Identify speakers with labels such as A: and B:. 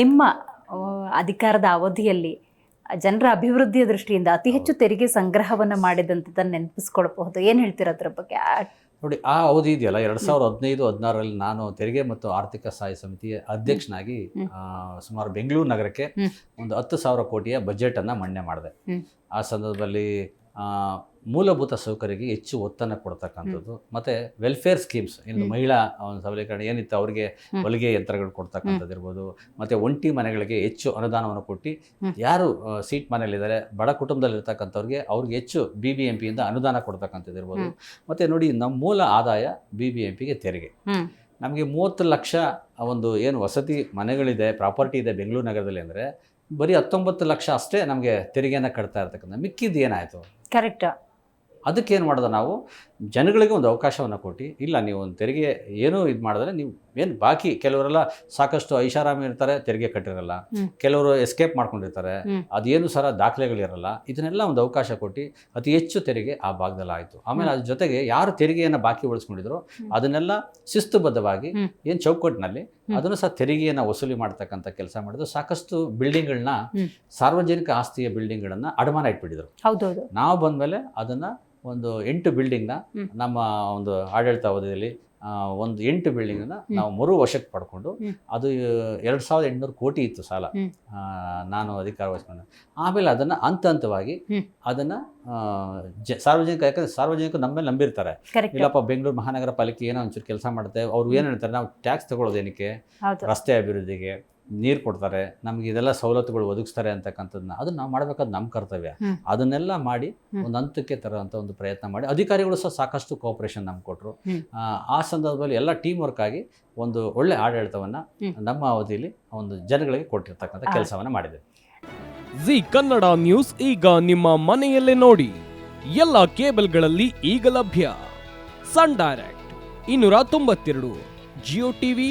A: ನಿಮ್ಮ ಅಧಿಕಾರದ ಅವಧಿಯಲ್ಲಿ ಜನರ ಅಭಿವೃದ್ಧಿಯ ದೃಷ್ಟಿಯಿಂದ ಅತಿ ಹೆಚ್ಚು ತೆರಿಗೆ ಸಂಗ್ರಹವನ್ನ ಮಾಡಿದಂಥದ್ದನ್ನು ನೆನಪಿಸ್ಕೊಳ್ಬಹುದು. ಏನು ಹೇಳ್ತೀರಾ ಅದ್ರ ಬಗ್ಗೆ?
B: ನೋಡಿ ಆ ಅವಧಿ ಇದೆಯಲ್ಲ ಎರಡು ಸಾವಿರದ ಹದಿನೈದು ಹದಿನಾರರಲ್ಲಿ ನಾನು ತೆರಿಗೆ ಮತ್ತು ಆರ್ಥಿಕ ಸಹಾಯ ಸಮಿತಿಯ ಅಧ್ಯಕ್ಷನಾಗಿ ಸುಮಾರು ಬೆಂಗಳೂರು ನಗರಕ್ಕೆ ಒಂದು ಹತ್ತು ಸಾವಿರ ಕೋಟಿಯ ಬಜೆಟನ್ನು ಮಂಡನೆ ಮಾಡಿದೆ. ಆ ಸಂದರ್ಭದಲ್ಲಿ ಮೂಲಭೂತ ಸೌಕರ್ಯಕ್ಕೆ ಹೆಚ್ಚು ಒತ್ತನ್ನು ಕೊಡ್ತಕ್ಕಂಥದ್ದು. ಮತ್ತು ವೆಲ್ಫೇರ್ ಸ್ಕೀಮ್ಸ್ ಇನ್ನು ಮಹಿಳಾ ಒಂದು ಸಬಲೀಕರಣ ಏನಿತ್ತು ಅವರಿಗೆ. ಹೊಲಿಗೆ ಯಂತ್ರಗಳು ಕೊಡ್ತಕ್ಕಂಥದ್ದು ಇರ್ಬೋದು. ಮತ್ತು ಒಂಟಿ ಮನೆಗಳಿಗೆ ಹೆಚ್ಚು ಅನುದಾನವನ್ನು ಕೊಟ್ಟು ಯಾರು ಸೀಟ್ ಮನೆಯಲ್ಲಿದ್ದಾರೆ ಬಡ ಕುಟುಂಬದಲ್ಲಿರ್ತಕ್ಕಂಥವ್ರಿಗೆ ಅವ್ರಿಗೆ ಹೆಚ್ಚು ಬಿ ಬಿ ಎಂ ಪಿಯಿಂದ ಅನುದಾನ ಕೊಡ್ತಕ್ಕಂಥದ್ದು ಇರ್ಬೋದು. ಮತ್ತು ನೋಡಿ ನಮ್ಮ ಮೂಲ ಆದಾಯ ಬಿ ಬಿ ಎಂ ಪಿಗೆ ತೆರಿಗೆ. ನಮಗೆ ಮೂವತ್ತು ಲಕ್ಷ ಒಂದು ಏನು ವಸತಿ ಮನೆಗಳಿದೆ ಪ್ರಾಪರ್ಟಿ ಇದೆ ಬೆಂಗಳೂರು ನಗರದಲ್ಲಿ ಅಂದರೆ ಬರೀ ಹತ್ತೊಂಬತ್ತು ಲಕ್ಷ ಅಷ್ಟೇ ನಮಗೆ ತೆರಿಗೆಯನ್ನು ಕಟ್ತಾ ಇರ್ತಕ್ಕಂಥ ಮಿಕ್ಕಿದ್ದು ಏನಾಯಿತು?
A: ಕರೆಕ್ಟ್
B: ಅದಕ್ಕೆ ಏನು ಮಾಡೋದು ನಾವು? ಜನಗಳಿಗೆ ಒಂದು ಅವಕಾಶವನ್ನು ಕೊಟ್ಟು ಇಲ್ಲ ನೀವು ಒಂದು ತೆರಿಗೆ ಏನೂ ಇದು ಮಾಡಿದ್ರೆ ನೀವು ಏನು ಬಾಕಿ? ಕೆಲವರೆಲ್ಲ ಸಾಕಷ್ಟು ಐಷಾರಾಮಿ ಇರ್ತಾರೆ ತೆರಿಗೆ ಕಟ್ಟಿರಲ್ಲ. ಕೆಲವರು ಎಸ್ಕೇಪ್ ಮಾಡ್ಕೊಂಡಿರ್ತಾರೆ. ಅದೇನು ಸರ ದಾಖಲೆಗಳಿರಲ್ಲ. ಇದನ್ನೆಲ್ಲ ಒಂದು ಅವಕಾಶ ಕೊಟ್ಟು ಅತಿ ಹೆಚ್ಚು ತೆರಿಗೆ ಆ ಭಾಗದಲ್ಲಿ ಆಯಿತು. ಆಮೇಲೆ ಅದ್ರ ಜೊತೆಗೆ ಯಾರು ತೆರಿಗೆಯನ್ನು ಬಾಕಿ ಉಳಿಸ್ಕೊಂಡಿದ್ರು. ಅದನ್ನೆಲ್ಲ ಶಿಸ್ತುಬದ್ಧವಾಗಿ. ಏನು ಚೌಕಟ್ಟಿನಲ್ಲಿ. ಅದನ್ನು ಸಹ ತೆರಿಗೆಯನ್ನು ವಸೂಲಿ ಮಾಡ್ತಕ್ಕಂಥ ಕೆಲಸ ಮಾಡಿದ್ರು. ಸಾಕಷ್ಟು ಬಿಲ್ಡಿಂಗ್ಗಳನ್ನ ಸಾರ್ವಜನಿಕ ಆಸ್ತಿಯ ಬಿಲ್ಡಿಂಗ್ಗಳನ್ನು ಅಡಮಾನ ಇಟ್ಬಿಟ್ಟಿದ್ರು.
A: ನಾವು
B: ನಾವು ಬಂದಮೇಲೆ ಅದನ್ನು ಒಂದು ಎಂಟು ಬಿಲ್ಡಿಂಗ್ನ ನಮ್ಮ ಒಂದು ಆಡಳಿತ ಅವಧಿಯಲ್ಲಿ ಒಂದು ಎಂಟು ಬಿಲ್ಡಿಂಗ್
A: ಅನ್ನ
B: ನಾವು ಮರು ವಶಕ್ಕೆ ಪಡ್ಕೊಂಡು ಅದು ಎರಡು ಸಾವಿರದ ಎಂಟುನೂರು ಕೋಟಿ ಇತ್ತು ಸಾಲ. ನಾನು ಅಧಿಕಾರ ವಹಿಸ್ಕೊಂಡು. ಆಮೇಲೆ ಅದನ್ನ ಹಂತ ಹಂತವಾಗಿ ಅದನ್ನ ಜ ಸಾರ್ವಜನಿಕ ಯಾಕಂದ್ರೆ ಸಾರ್ವಜನಿಕರು ನಮ್ಮ ಮೇಲೆ ನಂಬಿರ್ತಾರೆ ಇಲ್ಲಪ್ಪ ಬೆಂಗಳೂರು ಮಹಾನಗರ ಪಾಲಿಕೆ ಏನೋ ಒಂಚೂರು ಕೆಲಸ ಮಾಡುತ್ತೆ ಅವ್ರು ಏನು ಹೇಳ್ತಾರೆ ನಾವು ಟ್ಯಾಕ್ಸ್ ತಗೊಳ್ಳೋದೇನಕ್ಕೆ ರಸ್ತೆ ಅಭಿವೃದ್ಧಿಗೆ ನೀರು ಕೊಡ್ತಾರೆ ನಮಗೆ ಇದೆಲ್ಲ ಸವಲತ್ತುಗಳು ಒದಗಿಸ್ತಾರೆ ಅಂತಕ್ಕಂಥದ್ದನ್ನ ಅದನ್ನ ನಾವು ಮಾಡಬೇಕಾದ ನಮ್ಮ ಕರ್ತವ್ಯ. ಅದನ್ನೆಲ್ಲ ಮಾಡಿ ಒಂದು ಹಂತಕ್ಕೆ ತರುವಂಥ ಒಂದು ಪ್ರಯತ್ನ ಮಾಡಿ. ಅಧಿಕಾರಿಗಳು ಸಹ ಸಾಕಷ್ಟು ಕೋಆಪರೇಷನ್ ನಮ್ಗೆ ಕೊಟ್ಟರು ಆ ಸಂದರ್ಭದಲ್ಲಿ ಎಲ್ಲ ಟೀಮ್ ವರ್ಕ್ ಆಗಿ ಒಂದು ಒಳ್ಳೆ ಆಡಳಿತವನ್ನು ನಮ್ಮ ಅವಧಿಯಲ್ಲಿ ಒಂದು ಜನಗಳಿಗೆ ಕೊಟ್ಟಿರ್ತಕ್ಕಂಥ
A: ಕೆಲಸವನ್ನ
B: ಕೆಲಸವನ್ನು ಮಾಡಿದೆ
C: ಜಿ ಕನ್ನಡ ನ್ಯೂಸ್ ಈಗ ನಿಮ್ಮ ಮನೆಯಲ್ಲೇ ನೋಡಿ. ಎಲ್ಲ ಕೇಬಲ್ಗಳಲ್ಲಿ ಈಗ ಲಭ್ಯ. ಸನ್ ಡೈರೆಕ್ಟ್ ಇನ್ನೂರ ತೊಂಬತ್ತೆರಡು ಜಿಯೋ ಟಿವಿ